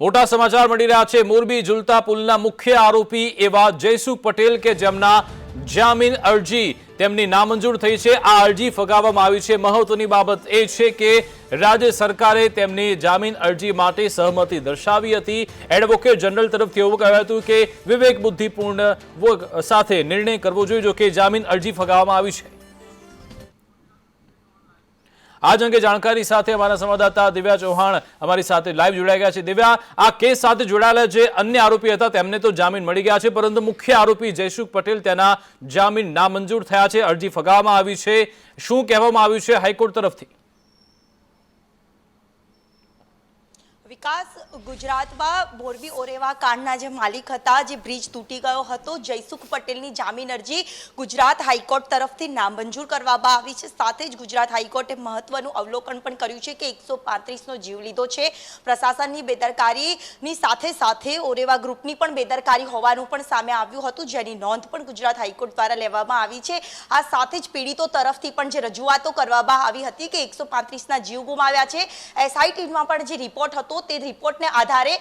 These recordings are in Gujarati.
મોટા સમાચાર મળી રહ્યા છે. મોરબી ઝુલતા પુલના મુખ્ય આરોપી એવા જયસુ પટેલ કે જેમના જામીન અરજી તેમની નામંજૂર થઈ છે. આ અરજી ફગાવવામાં આવી છે. મહત્વની બાબત એ છે કે રાજ્ય સરકારે તેમની જામીન અરજી માટે સહમતિ દર્શાવી હતી. એડવોકેટ જનરલ તરફથી એવું કહેવાયું હતું કે વિવેક બુદ્ધિપૂર્ણ સાથે નિર્ણય કરવો જોઈએ જો કે જામીન અરજી ફગાવવામાં આવી છે. આજ અંગે જાણકારી સાથે અમારા સંવાદદાતા દિવ્યા ચૌહાણ અમારી સાથે લાઈવ જોડાઈ ગયા છે. દિવ્યા, આ કેસ સાથે જોડાયેલા જે અન્ય આરોપી હતા, તેમને તો જામીન મળી ગયા છે, પરંતુ મુખ્ય આરોપી જયસુખ પટેલ તેના જામીન નામંજૂર થયા છે. અરજી ફગાવવામાં આવી છે. શું કહેવામાં આવ્યું છે હાઈકોર્ટ તરફથી? વિકાસ ગુજરાતમાં મોરબી ઓરેવા કાંડના જે માલિક હતા, જે બ્રિજ તૂટી ગયો હતો, જયસુખ પટેલની જામીન અરજી ગુજરાત હાઈકોર્ટ તરફથી નામંજૂર કરવામાં આવી છે. સાથે જ ગુજરાત હાઈકોર્ટે મહત્વનું અવલોકન પણ કર્યું છે કે એકસો પાંત્રીસનો જીવ લીધો છે. પ્રશાસનની બેદરકારીની સાથે સાથે ઓરેવા ગ્રુપની પણ બેદરકારી હોવાનું પણ સામે આવ્યું હતું, જેની નોંધ પણ ગુજરાત હાઈકોર્ટ દ્વારા લેવામાં આવી છે. આ સાથે જ પીડિતો તરફથી પણ જે રજૂઆતો કરવામાં આવી હતી કે એકસો પાંત્રીસના જીવ ગુમાવ્યા છે. એસઆઈટીમાં પણ જે રિપોર્ટ હતો, તે રિપોર્ટને આધારે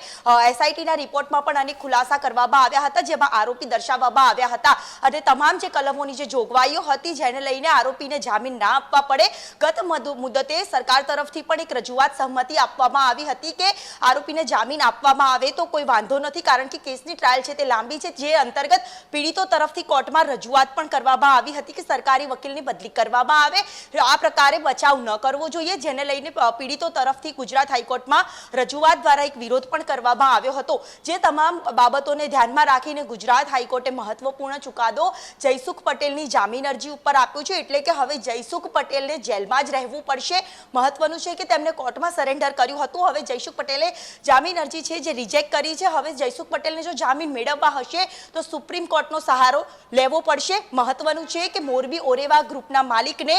એસઆઈટીના રિપોર્ટમાં પણ અનેક ખુલાસા કરવામાં આવ્યા હતા, જેમાં આરોપી દર્શાવવામાં આવ્યા હતા. અને તમામ જે કલમોની જે જોગવાઈઓ હતી, જેને લઈને આરોપીને જામીન ના આપવા પડે, ગત મુદતે સરકાર તરફથી પણ એક રજૂઆત સહમતિ આપવામાં આવી હતી કે આરોપીને જામીન આપવામાં આવે તો કોઈ વાંધો નથી, કારણ કે કેસની ટ્રાયલ છે તે લાંબી છે, જે અંતર્ગત પીડિતો તરફથી કોર્ટમાં રજૂઆત પણ કરવામાં આવી હતી કે સરકારી વકીલની બદલી કરવામાં આવે. આ પ્રકારે બચાવ ન કરવો જોઈએ, જેને લઈને પીડિતો તરફથી ગુજરાત હાઈકોર્ટમાં રજૂઆત દ્વારા એક વિરોધ પણ કરવામાં આવ્યો હતો, જે તમામ બાબતોને ધ્યાનમાં રાખીને ગુજરાત હાઈકોર્ટે મહત્વપૂર્ણ ચુકાદો જયસુખ પટેલની જામીન અરજી ઉપર આપ્યો છે, એટલે કે હવે જયસુખ પટેલને જેલમાં જ રહેવું પડશે. મહત્વનું છે કે તેમને કોર્ટમાં સરેન્ડર કર્યું હતું, હવે જયસુખ પટેલે જામીન અરજી છે જે રિજેક્ટ કરી છે, હવે જયસુખ પટેલને જો જામીન મેળવવા હશે, તો સુપ્રીમ કોર્ટનો સહારો લેવો પડશે. મહત્વનું છે કે મોરબી ઓરેવા ગ્રુપના માલિકને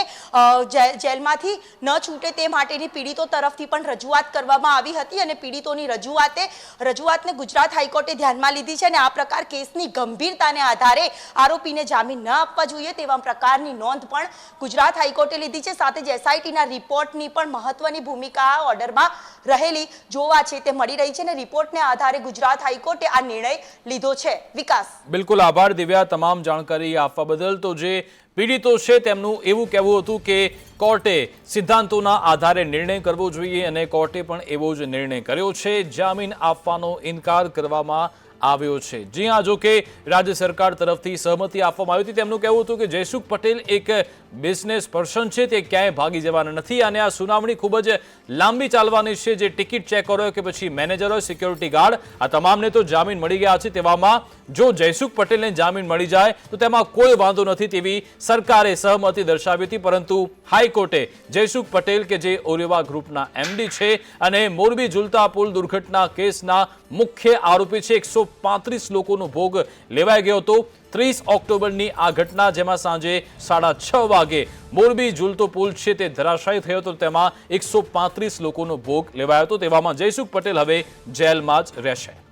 જેલમાંથી ન છૂટે તે માટેની પીડિતો તરફથી પણ રજૂઆત કરવામાં આવી હતી અને પીડિતોની રજૂઆતે રજૂઆતને ગુજરાત હાઈકોર્ટે ધ્યાનમાં લીધી છે અને આ પ્રકાર કેસની ગંભીરતાને આધારે આરોપીને જામીન ન આપવા જોઈએ તેવા પ્રકારની નોંધ પણ ગુજરાત હાઈકોર્ટે લીધી છે. સાથે જ એસઆઈટીના રિપોર્ટની પણ મહત્વની ભૂમિકા ઓર્ડરમાં રહેલી જોવા છે તે મળી રહી છે અને રિપોર્ટને આધારે ગુજરાત હાઈકોર્ટે આ નિર્ણય લીધો છે. વિકાસ. બિલકુલ આભાર દિવ્યા તમામ જાણકારી આપવા બદલ. તો જે પીડિતો છે તેમનું એવું કહેવું હતું કે કોર્ટે સિદ્ધાંતોના આધારે નિર્ણય કરવો જોઈએ અને કોર્ટે પણ એવો જ નિર્ણય કર્યો છે. જામીન આપવાનો ઇનકાર કરવામાં આવ્યો છે. જી હા, જો કે રાજ્ય સરકાર તરફથી સહમતિ આપવામાં આવી હતી. તેમનું કહેવું હતું કે જયસુખ પટેલ એક બિઝનેસ પર્સન છે, તે ક્યાંય ભાગી જવાના નથી અને આ સુનાવણી ખૂબ જ લાંબી ચાલવાની છે. જે ટિકિટ ચેકર હોય કે પછી મેનેજર હોય સિક્યોરિટી ગાર્ડ આ તમામને તો જામીન મળી ગયા છે તેવામાં. જો જયસુખ પટેલને જામીન મળી જાય, તો તેમાં કોઈ વાંધો નથી તેવી સરકારે સહમતિ દર્શાવી હતી. પરંતુ હાઈકોર્ટે જયસુખ પટેલ કે જે ઓરેવા ગ્રુપના એમડી છે અને મોરબી ઝુલતા પુલ દુર્ઘટના કેસના મુખ્ય આરોપી છે પાંત્રીસ લોકોનો ભોગ લેવાઈ ગયો હતો. ત્રીસ ઓક્ટોબરની આ ઘટના જેમાં સાંજે સાડા છ વાગે મોરબી ઝૂલતો પુલ છે તે ધરાશાયી થયો હતો. તેમાં એકસો પાંત્રીસ લોકોનો ભોગ લેવાયો હતો. તેવામાં જયસુખ પટેલ હવે જેલમાં જ રહેશે.